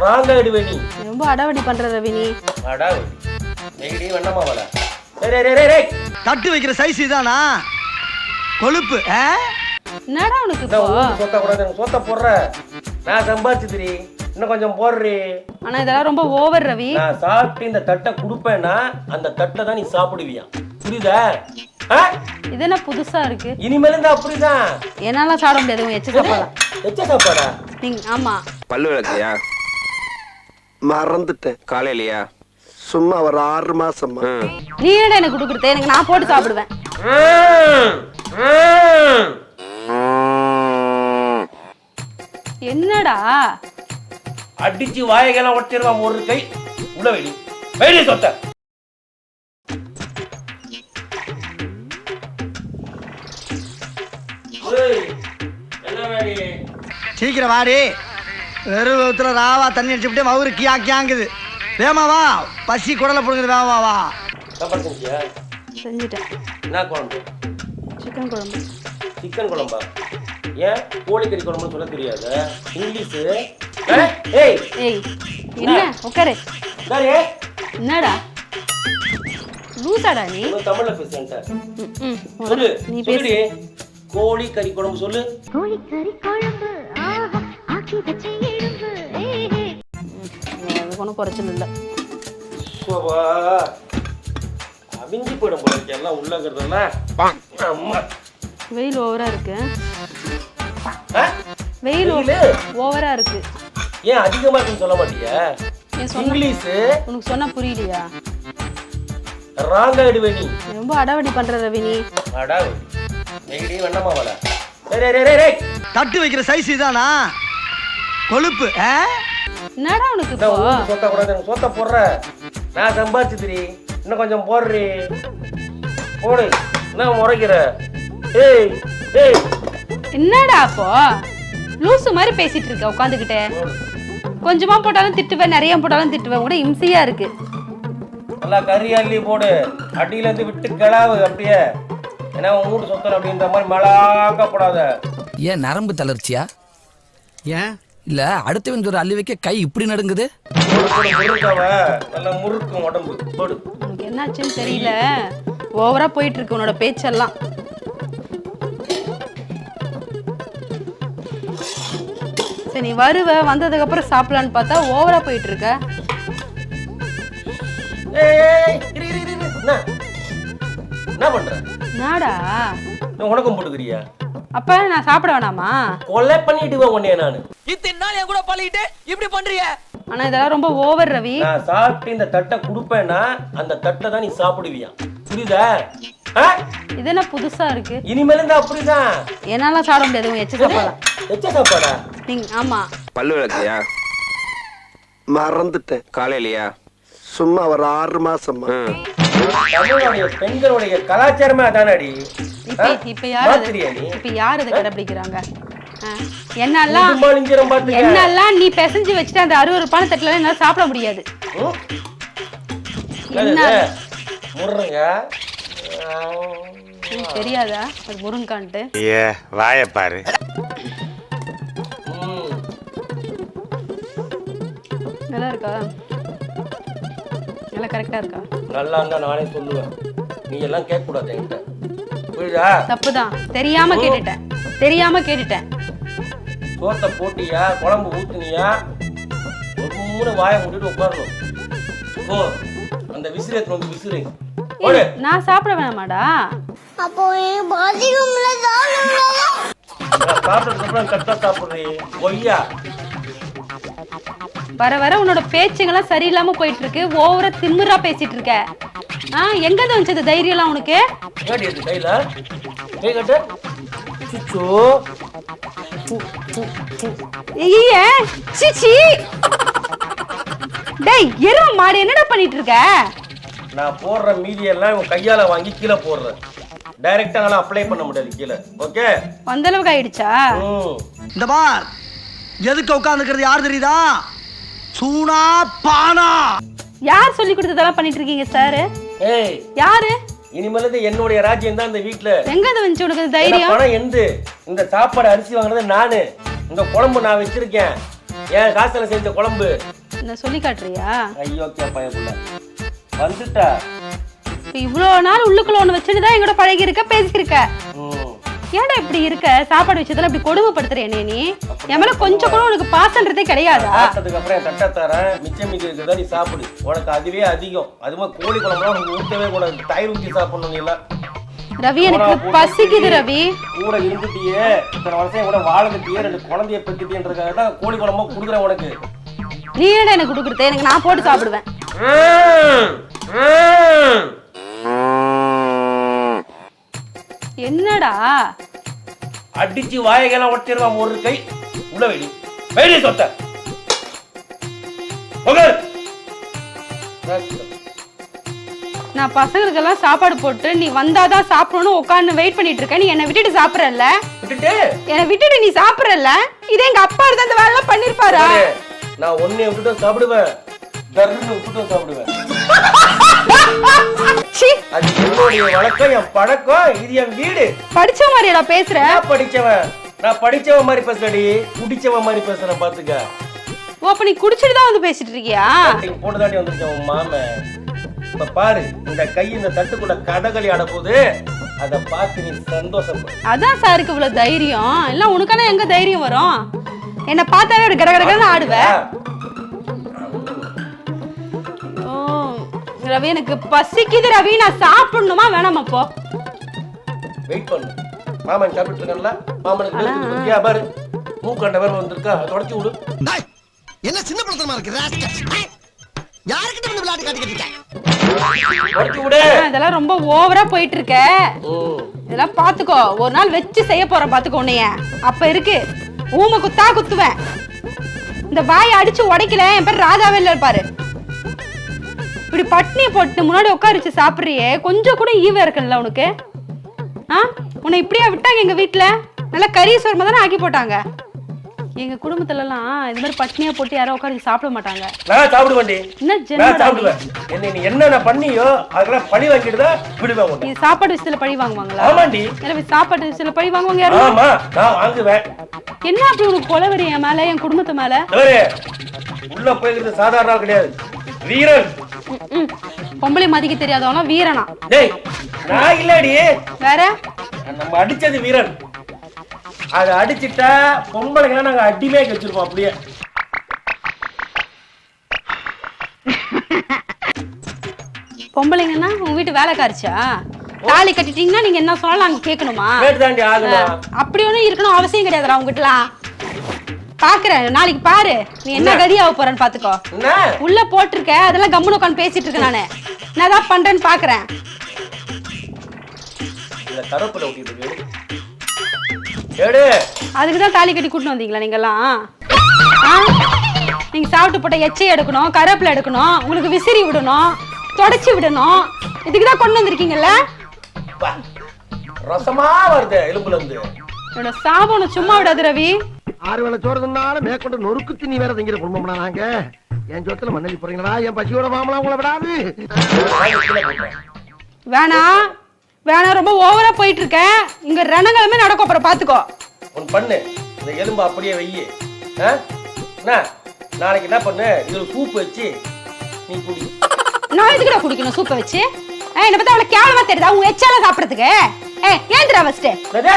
ராங்க இடுவே நீ ரொம்ப அடவடி பண்ற ரவி நீ அடா நெகிடி வேண்டாமா டேய் தட்டு வைக்கிற சைஸ் இதானா? கொழுப்பு ஆ? என்னடா உனக்கு சொத்த கூடாது எனக்கு சொத்த போடுற. நான் சம்பாதிச்சுதுரி இன்னும் கொஞ்சம் போடுறி. ஆனா இதெல்லாம் ரொம்ப ஓவர் ரவி. நான் சாப்பிட்டு இந்த தட்டை கொடுப்பேன்னா அந்த தட்டை தான் நீ சாப்பிடுவியா? புரியுதா? ஆ? இது என்ன புதுசா இருக்கு? இனிமேல் இருந்தா அப்படிதான் என்னால சாப்பிட முடியாது உன் எச்ச சாப்பாடா. எச்ச சாப்பாடா? நீங்க ஆமா. பல்லு விளக்கலையா மறந்துட்டேன். காலையிலையா? சும்மா ஒரு ஆறு மாசமா நீ என்னடா எனக்கு கொடுக்குறது? எனக்கு நான் போட்டு சாப்பிடுவேன். என்னடா? அடிச்சு வாயகெல்லாம் ஒட்டிடுவான் ஒரு கை. உள்ள வெடி. வெடி சொத்த. என்ன சீக்கிரம் வாடி. வெறும் வகுத்துல ராவா தண்ணி அடிச்சுட்டு மவுரு கியா கியாங்குது. வேமா வா பசி குடலை பிடுங்குது வேமா வா சாப்பாடு செஞ்சியா செஞ்சுட்டேன் என்ன குழம்பு? சிக்கன் குழம்பு. சிக்கன் குழம்பா? ஏன் கோழிக்கறி குழம்புன்னு சொல்ல தெரியாது. இங்கிலீஷு? ஏய் ஏய். என்ன? உட்காரு சாரி என்னடா? லூசாடா நீ? தமிழ்ல பேசுறேன்ட்ட ம், ம். சொல்லு. நீ பேசு. கோழி கறி குழம்பு சொல்லு. கோழிக்கறி குழம்பு. ஆஹா ஆக்கி வச்ச எலும்பு ஏஹே அதுக்கு ஒன்றும் குறைச்சல் இல்லை. அவிஞ்சி போயிடும் போல இருக்கு. எல்லாம் உள்ளங்கிறதெல்லாம் அம்மா. வெயில் ஓவரா இருக்கு. ஆ? வெயில்? ஓவரா இருக்கு. ஏன் அதிகமா இருக்குன்னு சொல்ல மாட்டியா? நீ சொன்ன இங்கிலீஷு? உனக்கு சொன்னா புரியலையா? ராங்க இடுவே நீ. ரொம்ப அடவடி பண்ற ரவி நீ. அடா. நெகிடி வேண்டாமா டேய் தட்டு வைக்கிற சைஸ் இதானா கொழுப்பு ஆ? என்னடா உனக்கு இப்போ? சொத்த கூடாது எனக்கு சொத்த போடுற. நான் சம்பாதிச்சுதுரி இன்னும் கொஞ்சம் போடுறி. போடு. என்ன முறைக்கிற? ஏய் ஏய். என்னடா அப்போ லூசு மாதிரி பேசிட்டு இருக்க உட்காந்துக்கிட்டே. கொஞ்சமா போட்டாலும் திட்டுவேன் நிறைய போட்டாலும் திட்டுவேன் கூட இம்சையா இருக்கு. நல்லா கறி அள்ளி போடு. அடியில இருந்து விட்டு கிளாவு அப்படியே. ஏன்னா உன் வீட்டு சொத்தல் அப்படின்ற மாதிரி மலாக்கப்படாத ஏன் நரம்பு தளர்ச்சியா? ஏன்? இல்ல அடுத்தவன் ஒரு அள்ளி வைக்க கை இப்படி நடுங்குது? உனக்கு என்னாச்சுன்னு தெரியல. ஓவரா போயிட்டு இருக்கு உன்னோட பேச்செல்லாம். சரி நீ வருவ வந்ததுக்கு அப்புறம் சாப்பிடலான்னு பார்த்தா ஓவரா போயிட்டு இருக்க. என்ன? பண்ற? நாடா உனக்கும் போட்டுக்கிறியா? அப்ப நான் சாப்பிட வேணாமா? கொலை பண்ணிட்டு உன்னைய நானு. இத்தனை நாள் என் கூட பழகிட்டு இப்படி பண்றிய? ஆனா இதெல்லாம் ரொம்ப ஓவர் ரவி. நான் சாப்பிட்டு இந்த தட்டை கொடுப்பேன்னா அந்த தட்டை தான் நீ சாப்பிடுவியா? புரியுதா? ஆ? இது என்ன புதுசா இருக்கு? இனிமேல் இருந்தா அப்படிதான் என்னால சாப்பிட முடியாது உன் எச்ச சாப்பாடா. எச்ச சாப்பாடா? நீங்க ஆமா. பல்லு விளக்கலையா மறந்துட்டேன். காலையிலையா? சும்மா ஒரு ஆறு மாசமா தமிழுடைய பெண்களுடைய கலாச்சாரமே அதானடி? இப்ப இப்ப யார் அது- இப்ப யார் இதை கடைபிடிக்கிறாங்க என்னெல்லாம் நீ பிசைஞ்சு வச்சுட்டு அந்த அறுவறுப்பான தட்டுல என்னால சாப்பிட முடியாது. தெரியாதா? அது முருங்கான்ட்டு. ஏ வாயை பாரு. நல்லா இருக்கா? நல்லா கரெக்டா இருக்கா? நல்லா இருந்தா நானே சொல்லுவேன். நீ எல்லாம் கேட்க கூடாது என்கிட்ட. புரியுதா? தப்புதான். தெரியாம கேட்டுட்டேன். தெரியாம கேட்டுட்டேன். சோத்தை போட்டியா? குழம்பு ஊத்துனியா? ஒரு மூணு வாயை மூடிட்டு உட்காரணும். போ. அந்த விசிறு வந்து விசிறு. நான் சாப்பிட வேணாமாடா? அப்போ நான் சாப்பிட்டதுக்கு அப்புறம் கரெக்டா சாப்பிடுறீ. கொய்யா வர வர உன்னோட பேச்சுங்கெல்லாம் சரியில்லாம போயிட்டு இருக்கு. ஓவரா திமிரா பேசிட்டு இருக்க. ஆ எங்க இருந்து வந்துச்சு தைரியம்லாம் உனக்கு? ஏடி அது கையில. கை கட்டு. சுச்சோ. ஐய சிச்சி டேய் எரும மாடு என்னடா பண்ணிட்டு இருக்க நான் போடுற மீதி எல்லாம் உன் கையால வாங்கி கீழே போடுறேன். டைரக்டா நான் அப்ளை பண்ண முடியாது கீழே. ஓகே அந்த அளவுக்கு ஆயிடுச்சா? ம். இந்த பார் எதுக்கு உட்காந்துக்கிறது யார் தெரியுதா? சூனா பானா. யார் சொல்லி கொடுத்ததெல்லாம் பண்ணிட்டு இருக்கீங்க சார்? ஏய். யாரு? இனிமேல் இருந்து என்னுடைய ராஜ்யம் தான் இந்த வீட்டுல எங்க இருந்து வந்துச்சு உனக்கு இந்த ஏன்னா தைரியம் பணம் எந்து? இந்த சாப்பாடு அரிசி வாங்குறது நானு. இந்த குழம்பு நான் வச்சிருக்கேன். என் காசுல செஞ்ச குழம்பு? என்ன சொல்லி காட்டுறியா? ஐயோ கேப்பா புள்ள. வந்துட்டா. இப்ப இவ்வளோ நாள் உள்ளுக்குள்ள ஒன்று வச்சுட்டு தான் எங்கூட பழகி இருக்க பேசியிருக்க ம். ஏன்டா இப்படி இருக்க? சாப்பாடு வச்சதுல இப்படி கொடுமைப்படுத்துறிய நீ நீ? என் மேல கொஞ்சம் கூட உனக்கு பாசன்றதே கிடையாதா? சாப்பிட்டதுக்கு அப்புறம் என் தட்டை தரேன் மிச்சம் மீதி இருக்கிறதா நீ சாப்பிடு. உனக்கு அதுவே அதிகம். அது மாதிரி கோழி குழம்புலாம் உனக்கு ஊற்றவே கூடாது. தயிர் ஊற்றி சாப்பிடணும் எல்லாம் ரவி எனக்கு பசிக்குது ரவி. கூட இருந்துட்டியே. இத்தனை வருஷம் கூட வாழ்ந்துட்டியே. ரெண்டு குழந்தைய பெற்றுட்டியன்றதுக்காக தான் கோழி குழம்பா கொடுக்குறேன் உனக்கு. நீ என்னடா எனக்கு கொடுக்குறது? எனக்கு நான் போட்டு சாப்பிடுவேன். என்னடா? அடிச்சு வாயகெல்லாம் ஒட்டிடுவான் ஒரு கை. உள்ள வெடி. வெடி சொத்த. நான் பசங்களுக்கெல்லாம் சாப்பாடு போட்டு நீ வந்தாதான் சாப்பிடணும் உட்காந்து வெயிட் பண்ணிட்டு இருக்க நீ என்னை விட்டுட்டு சாப்பிடறல்ல? விட்டுட்டு? என்னை விட்டுட்டு நீ சாப்பிடறல்ல? இதே எங்க அப்பா இருந்தா இந்த வேலை பண்ணிருப்பாரா? பாரு, நான் ஒன்னே விட்டுட்டு சாப்பிடுவேன். தர்ன்னு விட்டுட்டு சாப்பிடுவேன். அது என்னுடைய வழக்கம் என் பழக்கம் இது என் வீடு. படிச்ச மாதிரிடா பேசுற? நான் படிச்சவன். நான் படிச்சவன் மாதிரி பேசுறடி குடிச்சவன் மாதிரி பேசுறேன் பாத்துக்க. ஓ அப்ப நீ குடிச்சிட்டு தான் வந்து பேசிட்டு இருக்கியா? நீங்க போட்டு தாண்டி வந்திருக்கேன் உன் மாமன் இப்ப பாரு இந்த கை இந்த தட்டுக்குள்ள கதகளி ஆட போது அதை பார்த்து நீ சந்தோஷப்படு. அதான் சாருக்கு இவ்வளவு தைரியம். இல்ல உனக்கான எங்க தைரியம் வரும்? என்ன பார்த்தாவே அப்படி கட கடன்னு ரவி எனக்கு பசிக்குது ரவி. நான் சாப்பிடணுமா வேணாமா போ. வெயிட் பண்ணு. மாமன் சாப்பிட்டு இருக்கேன்ல மாமனுக்கு பாரு. மூக்கண்ட வேறு வந்திருக்கா தொடச்சி விடு. என்ன சின்ன படத்தனமா இருக்கு. யாருக்கிட்ட வந்து விளையாட்டு காட்டிக்கிட்டு இருக்க? தொடச்சி விடு. ஆ, இதெல்லாம் ரொம்ப ஓவரா போயிட்டு இருக்க ம். இதெல்லாம் பாத்துக்கோ. ஒரு நாள் வச்சு செய்ய போறேன் பாத்துக்கோ உன்னைய. அப்ப இருக்கு. ஊமை குத்தா குத்துவேன். இந்த வாயை அடிச்சு உடைக்கல என் பேர் ராதாவே இல்ல பாரு. இப்படி பட்னி போட்டு முன்னாடி உட்கார வச்சு சாப்பிடுறியே கொஞ்சம் கூட ஈவ இருக்குல்ல உனக்கு? ஆ? உன்னை இப்படியா விட்டாங்க எங்க வீட்ல? நல்லா கறி சோர்மா தானே ஆக்கி போட்டாங்க. எங்க குடும்பத்துல எல்லாம் இது மாதிரி பட்னியா போட்டு யாரும் உட்கார வச்சு சாப்பிட மாட்டாங்க. நான் சாப்பிடுவேன்டி என்ன நான் சாப்பிடுவேன். என்ன நீ என்னென்ன பண்ணியோ அதெல்லாம் பழி வாங்கிட்டு தான் விடுவேன் இது சாப்பாடு விஷயத்துல பழி வாங்குவாங்களா? ஆமாண்டி. இல்ல சாப்பாடு விஷயத்துல பழி வாங்குவாங்க யாரும் ஆமா நான் வாங்குவேன். என்ன அப்படி உனக்கு கொலவரி என் மேல என் குடும்பத்து மேல? உள்ள போயிருக்கிறது சாதாரண கிடையாது. வீரன். பொம்பளை மதிக்க தெரியாதவனா வீரனா? டேய் நான் இல்லடி. வேற? நம்ம அடிச்சது வீரன். அதை அடிச்சிட்டா பொம்பளைங்களாம் நாங்க அடிமே வச்சிருப்போம் அப்படியே. பொம்பளைங்கன்னா உங்க வீட்டு வேலைக்காரிச்சா? தாலி கட்டிட்டீங்கன்னா நீங்க என்ன சொன்னாலும் நாங்க கேட்கணுமா? அப்படி ஒண்ணும் இருக்கணும் அவசியம் கிடையாதுடா உங்ககிட்டலாம். பாக்குறேன் நாளைக்கு பாரு. நீ என்ன கதி ஆக போறேன்னு பாத்துக்கோ. உள்ள போட்டிருக்க அதெல்லாம் கம்முன்னு உட்காந்து பேசிட்டு இருக்கேன் நானு. நான் தான் பண்றேன்னு பாக்குறேன். அதுக்கு தான் தாலி கட்டி கூட்டிட்டு வந்தீங்களா? நீங்க சாப்பிட்டு போட்ட எச்சை எடுக்கணும் கருவேப்பிலை எடுக்கணும் உங்களுக்கு விசிறி விடணும் தொடச்சி விடணும். இதுக்கு தான் கொண்டு வந்திருக்கீங்கல்ல. ரசமா வருது எலும்புல இருந்து. சாபம் சும்மா விடாது ரவி. ஆறு வேளை சோறு தின்னாலும் மேற்கொண்டு நொறுக்கு திணி வேற திங்கிற குடும்பம்னா நாங்க. என் சொத்துல மண்ணலி போறீங்களா என் பசியோட மாமலா உங்களை விடாது. வேணாம் வேணாம் ரொம்ப ஓவரா போயிட்டு இருக்க இங்க ரணங்களுமே நடக்கும் அப்புறம் பாத்துக்கோ. ஒன்று பண்ணு. இந்த எலும்பு அப்படியே வெய்யு ஆ? என்ன? நாளைக்கு என்ன பண்ணு? இதுல சூப் வச்சு நீ குடி. நான் எதுக்குடா குடிக்கணும் சூப்பை வச்சு? ஏய், என்னை பத்தி அவ்வளவு கேவலமா தெரியுதா? உங்க எச்சால சாப்பிடறதுக்கு? ஏந்திரா ஃபர்ஸ்ட் என்னது?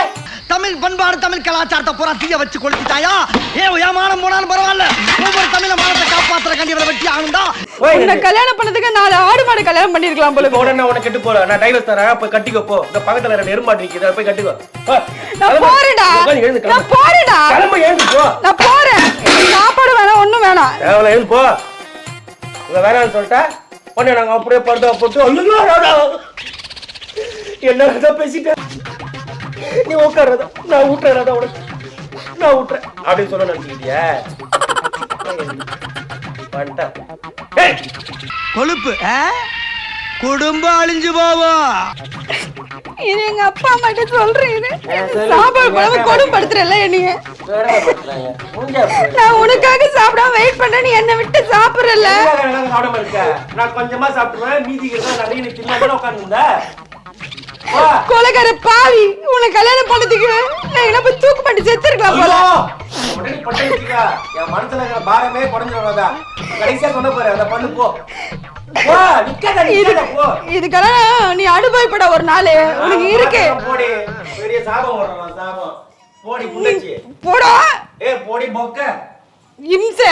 தமிழ் பண்பாடு தமிழ் கலாச்சாரத்தை பூரா தீய வச்சு கொளுத்திட்டாயா? ஏ ஏமானம் போனாலும் பரவாயில்ல. ஒவ்வொரு தமிழ மானத்தை காப்பாத்துற கண்டி இவரை வெட்டி ஆகுண்டா உன்னை. கல்யாணம் பண்ணதுக்கு நாலு ஆடு மாடு கல்யாணம் பண்ணிருக்கலாம் போல உடனே உனக்கு கெட்டு போற நான் டைவர்ஸ் தரேன். போய் கட்டிக்கோ போ. இந்த பக்கத்துல ரெண்டு எருமாட்டு நிக்குது. அதை போய் கட்டிக்கோ. நான் எழுந்து நான். போறேன்டா. கிளம்பு எழுந்து போ. நான் போறேன். சாப்பாடு வேணாம் ஒண்ணும் வேணாம். தேவையில்ல எழுந்து போ. இங்க வேணாம்னு சொல்லிட்டா உடனே நாங்க அப்படியே படுத்தா போட்டு ஐயோ, ராதா. என்ன ராதா பேசிட்டேன் நீ உட்கார்றதா நான் விட்டுறதா உனக்கு. நான் விட்டுறேன் அப்படின்னு சொல்ல நினைச்சுக்கிட்டியா. கொழுப்பு? குடும்பம் அழிஞ்சு போவோம் இது எங்க அப்பா அம்மாட்ட சொல்றேன் சரி. சாப்பாடு போடாம கொடுப்படுத்துறல என்னைய. நான் உனக்காக சாப்பிடாம வெயிட் பண்றேன் நீ என்ன விட்டு இருக்க? நான் கொஞ்சமா சாப்பிட்டுருவேன் மீதி நிறைய நீ கொலைகார பாவி உன்னை கல்யாணம் பண்ணதுக்கு நான் என்ன போய் தூக்கு பண்ணி செத்துருக்கலாம் போல! உடனே பட்டை வச்சுக்கா. என் மனசுல இருக்கிற பாரமே குறைஞ்சிடாதா கடைசியா சொன்ன பாரு அந்த பண்ணு போ. இதுக்கெல்லாம் நீ அனுபவப்பட ஒரு நாள். உனக்கு இருக்கு. பெரிய சாபம் சாபம். போடி போடா. ஏ போடி மொக்க. இம்சை.